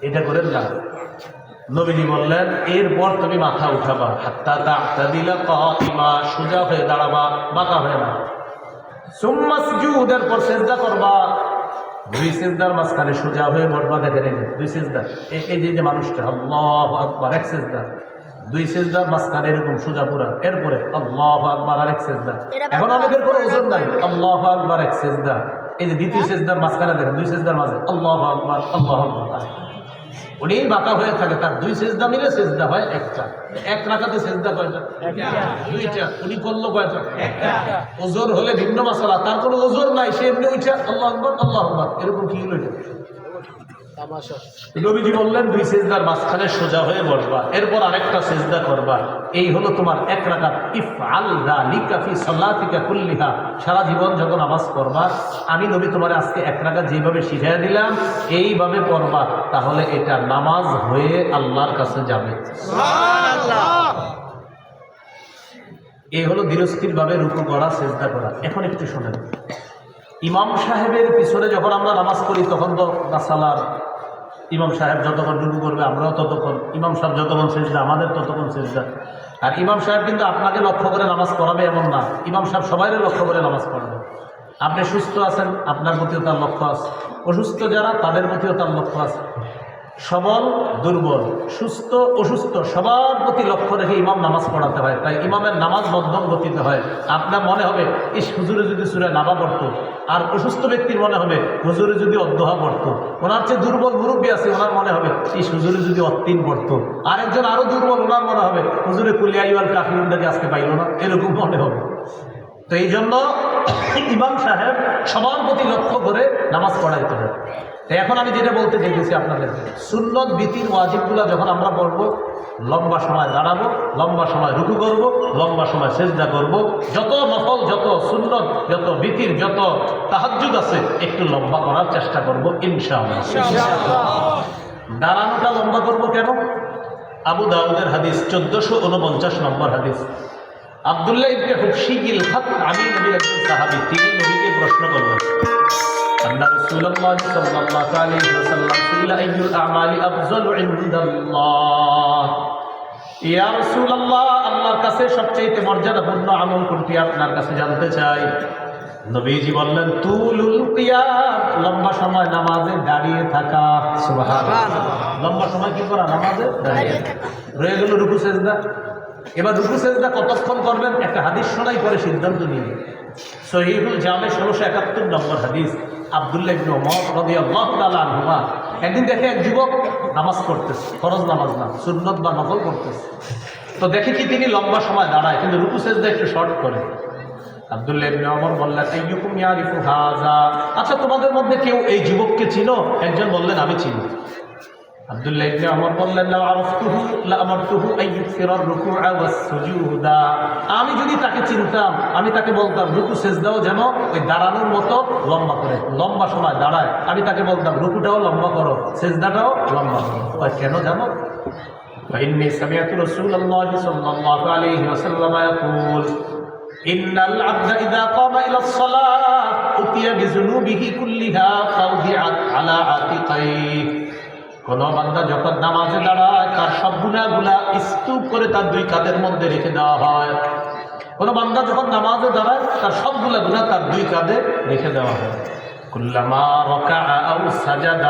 এটা করেন না। নবীজি বললেন এরপর তুমি মাথা উঠাবা। হাত্তা তা দিলে কিমা সোজা হয়ে দাঁড়াবা বাঁকা হয়ে না। সুম্মাসজুদের পর সেজদা করবা। দুই সেজদার মাঝখানে সোজা হয়ে বসবা দেখে নেবে। দুই সেজদা। এই যে যে মানুষটা আল্লাহ আকবার এক সেজদা। দুই সেজদার মাঝখানে এরকম সোজা পুরা। এরপরে আল্লাহ আকবার আরেক সেজদা। এখন অনেকের কোনো ওজন নাই। আল্লাহ আকবার এক সেজদা। এই যে দ্বিতীয় সেজদার মাঝখানে দেখেন দুই সেজদার মাঝে। আল্লাহ আকবর আল্লাহ আকবর। উনি বাঁকা হয়ে থাকে তার দুই সেজদা মিলে সেজদা হয় একটা। এক রাখাতে সেজদা কয়টা? দুইটা। উনি করল কয়টা? ওজোর হলে ভিন্ন মশলা তার কোনো ওজোর নাই সে এমনি উঠে আল্লাহ আকবর আল্লাহ আকবর। এরকম কি হলো এটা? নবীজি বললেন দুই সেজদার মাঝখানে সোজা হয়ে বসবা এরপর আরেকটা সেজদা করবা। এই হলো তোমার এক রাকাত। ইফ আল্লাহ লিকাফি সল্লাতিকা কুল্লিহা। সারা জীবন যখন পড়বা আমি নবী তোমার আজকে এক রাকাত যেভাবে শিখাই দিলাম এইভাবে পড়বা তাহলে এটা নামাজ হয়ে আল্লাহর কাছে যাবে। এই হলো ধীরস্থিরভাবে রুকু করা চেষ্টা করা। এখন একটু শোনেন। ইমাম সাহেবের পিছনে যখন আমরা নামাজ পড়ি তখন তো মাসালার ইমাম সাহেব যতক্ষণ রুকু করবে, আমরাও ততক্ষণ, ইমাম সাহেব যতক্ষণ সেজদা আমাদের ততক্ষণ সেজদা আর ইমাম সাহেব কিন্তু আপনাকে লক্ষ্য করে নামাজ পড়াবে এমন না। ইমাম সাহেব সবাইকে লক্ষ্য করে নামাজ পড়াবে। আপনি সুস্থ আছেন, আপনার প্রতিও তার লক্ষ্য আছে। অসুস্থ যারা, তাদের প্রতিও তার লক্ষ্য আছে। সবল, দুর্বল, সুস্থ, অসুস্থ, সবার প্রতি লক্ষ্য রেখে ইমাম নামাজ পড়াতে হয়। তাই ইমামের নামাজ মধ্যম গতিতে হয়। আপনার মনে হবে এই হুজুরে যদি সুরে নামা পড়তো, আর অসুস্থ ব্যক্তির মনে হবে, হুজুরে যদি অধ্যহা পড়তো। ওনার চেয়ে দুর্বল মুরব্বী আছে, ওনার মনে হবে এই হুজুরে যদি অত্তিন পড়তো। আরেকজন আরও দুর্বল, ওনার মনে হবে, হুজুরে কুলিয়াইওয়াল কাফিরুন্ডাকে আজকে পাইল না। এরকম মনে হবে। তো এই জন্য ইমাম সাহেব সবার প্রতি লক্ষ্য করে নামাজ পড়াইতে হবে তো এখন আমি যেটা বলতে চাইতেছি আপনাদের সুন্নত বিতির ওয়াজিবগুলো যখন আমরা পড়ব লম্বা সময় দাঁড়াবো লম্বা সময় রুকু করব লম্বা সময় সেজদা করব যত নফল যত সুন্নত যত বিতির যত তাহাজ্জুদ আছে একটু লম্বা করার চেষ্টা করব ইনশাআল্লাহ। দাঁড়ানোটা লম্বা করব কেন? আবু দাউদের হাদিস চোদ্দশো উনপঞ্চাশ নম্বর হাদিস। আবদুল্লাহ ইবনে হুবশিগিল হক আমি নবীর একজন সাহাবী তিনি নবীকে প্রশ্ন করলেন أن رسول الله صلى الله عليه وسلم قيل أي الأعمال أفضل عند الله ইয়া রাসূলুল্লাহ আল্লাহর কাছে সবচেয়ে মর্যাদাপূর্ণ আমল কোনটি আপনার কাছে জানতে চাই নবীজি বললেন তুলুল কিয়াম লম্বা সময় নামাজে দাঁড়িয়ে থাকা সুবহানাল্লাহ লম্বা সময় কি করা নামাজে দাঁড়িয়ে থাকা রয়ে গেল রুকু সেজদা এবার রুকু সেজদা কতক্ষণ করবেন? একটা হাদিস শোনাই পরে সিদ্ধান্ত নিয়ে সহিহুল জামে ষোলোশো একাত্তর নম্বর হাদিস। আবদুল্লাহ ইবনে ওমর রাদিয়াল্লাহু একদিন দেখে এক যুবক নামাজ পড়তেছে, ফরজ নামাজ না, সুন্নত বা নফল করতেছে তো দেখে কি তিনি লম্বা সময় দাঁড়ায়, কিন্তু রুকু সেজদা একটু শর্ট করে। আবদুল্লাহ ইবনে ওমর বললেন, আইয়ুকুম ইয়ারিফু হাযা? আচ্ছা তোমাদের মধ্যে কেউ এই যুবককে চিনো? একজন বললেন, আমি চিনি। আব্দুল্লাহ ইবনে ওমর বললেন লা আরফতুহু লা আমারতুহু আন ইউকসিরা আর-রুকুআ ওয়াস-সুজুদা আমি যদি তাকে চিনতাম আমি তাকে বলতাম রুকু সেজদাও যেন ওই দাঁড়ানোর মতো লম্বা করে লম্বা সময় দাঁড়ায় আমি তাকে বলতাম রুকুটাও লম্বা করো সেজদাটাও লম্বা করো আর কেন জানো فإني سمعت رسول الله صلى الله عليه وسلم يقول إن العبد إذا قام إلى الصلاة أتي بذنوبه كلها فوضعت على عاتقيه কোন বান্দা যখন নামাজে দাঁড়ায়, তার সব গুণাগুলা স্তূপ করে তার দুই কাঁধের মধ্যে রেখে দেওয়া হয়। কোন বান্দা যখন নামাজে দাঁড়ায়, তার সবগুলা গুণা তার দুই কাঁধে রেখে দেওয়া হয়। কুল্লামা রকা সাজাদা